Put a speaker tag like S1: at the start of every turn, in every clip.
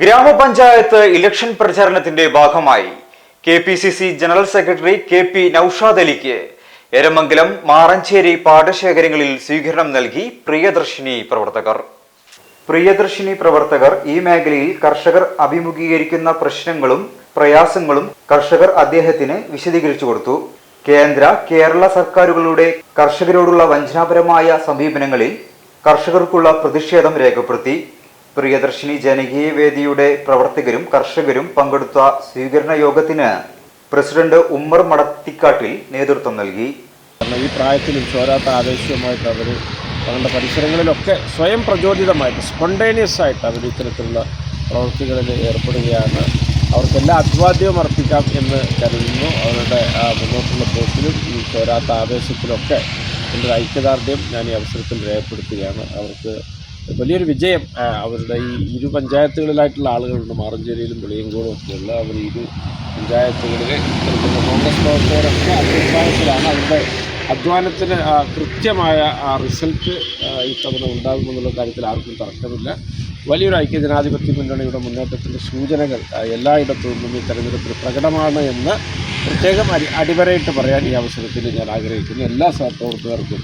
S1: ഗ്രാമപഞ്ചായത്ത് ഇലക്ഷൻ പ്രചാരണത്തിന്റെ ഭാഗമായി K P C C general secretary K P Naushad അലിക്ക് Eramangalam Maranchery പാടശേഖരങ്ങളിൽ സ്വീകരണം നൽകി പ്രിയദർശിനി പ്രവർത്തകർ. പ്രിയദർശിനി പ്രവർത്തകർ ഈ മേഖലയിൽ കർഷകർ അഭിമുഖീകരിക്കുന്ന പ്രശ്നങ്ങളും പ്രയാസങ്ങളും കർഷകർ അദ്ദേഹത്തിന് വിശദീകരിച്ചു കൊടുത്തു. കേന്ദ്ര കേരള സർക്കാരുകളുടെ കർഷകരോടുള്ള വഞ്ചനാപരമായ സമീപനങ്ങളിൽ കർഷകർക്കുള്ള പ്രതിഷേധം രേഖപ്പെടുത്തി. പ്രിയദർശിനി ജനകീയ വേദിയുടെ പ്രവർത്തകരും കർഷകരും പങ്കെടുത്ത സ്വീകരണ യോഗത്തിന് പ്രസിഡന്റ് ഉമ്മർ മടത്തിക്കാട്ടിൽ നേതൃത്വം നൽകി.
S2: ഈ പ്രായത്തിൽ ചോരാത്ത ആവേശവുമായിട്ട് അവർ തങ്ങളുടെ പരിസരങ്ങളിലൊക്കെ സ്വയം പ്രചോദിതമായിട്ട് സ്പോണ്ടേനിയസ് ആയിട്ട് അവർ ഇത്തരത്തിലുള്ള പ്രവൃത്തികളിൽ ഏർപ്പെടുകയാണ്. അവർക്കെല്ലാം അഭിവാദ്യവും അർപ്പിക്കാം എന്ന് കരുതുന്നു. അവരുടെ ആ, മുന്നോട്ടുള്ള പോക്കിലും ഈ ചോരാത്ത ആവേശത്തിലൊക്കെ എന്റെ ഐക്യദാർഢ്യം ഞാൻ ഈ അവസരത്തിൽ രേഖപ്പെടുത്തുകയാണ്. അവർക്ക് വലിയൊരു വിജയം അവരുടെ ഈ ഇരു പഞ്ചായത്തുകളിലായിട്ടുള്ള ആളുകളുണ്ട്. മാറഞ്ചേരിയിലും വെളിയങ്കോടും ഒക്കെയുള്ള അവർ ഇരു പഞ്ചായത്തുകളിലെ കോൺഗ്രസ് പ്രവർത്തകരൊക്കെ അഭിപ്രായത്തിലാണ് അവരുടെ അധ്വാനത്തിന് കൃത്യമായ റിസൾട്ട് ഇത്തവണ ഉണ്ടാകുമെന്നുള്ള കാര്യത്തിൽ ആർക്കും തർക്കമില്ല. വലിയൊരു ഐക്യജനാധിപത്യ മുന്നണിയുടെ മുന്നേറ്റത്തിന്റെ സൂചനകൾ എല്ലായിടത്തു നിന്നും ഈ തെരഞ്ഞെടുപ്പിൽ പ്രകടമാണ് എന്ന് പ്രത്യേകം അടി അടിവരയിട്ട് പറയാൻ ഈ അവസരത്തിൽ ഞാൻ ആഗ്രഹിക്കുന്നു. എല്ലാ സഹപ്രവർത്തകർക്കും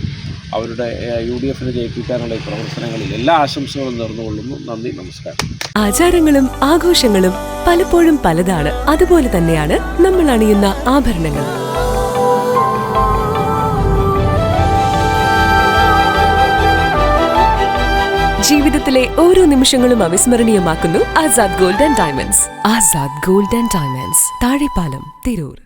S2: അവരുടെ യു ഡി എഫിനെ ജയിപ്പിക്കാനുള്ള ഈ പ്രവർത്തനങ്ങളിൽ എല്ലാ ആശംസകളും നേർന്നുകൊള്ളുന്നു. നന്ദി നമസ്കാരം.
S3: ആചാരങ്ങളും ആഘോഷങ്ങളും പലപ്പോഴും പലതാണ്. അതുപോലെ തന്നെയാണ് നമ്മൾ അണിയുന്ന ആഭരണങ്ങൾ. ജീവിതത്തിലെ ഓരോ നിമിഷങ്ങളും അവിസ്മരണീയമാക്കുന്നു Azad gold and diamonds. Azad gold and diamonds. Thazhepalam Tirur.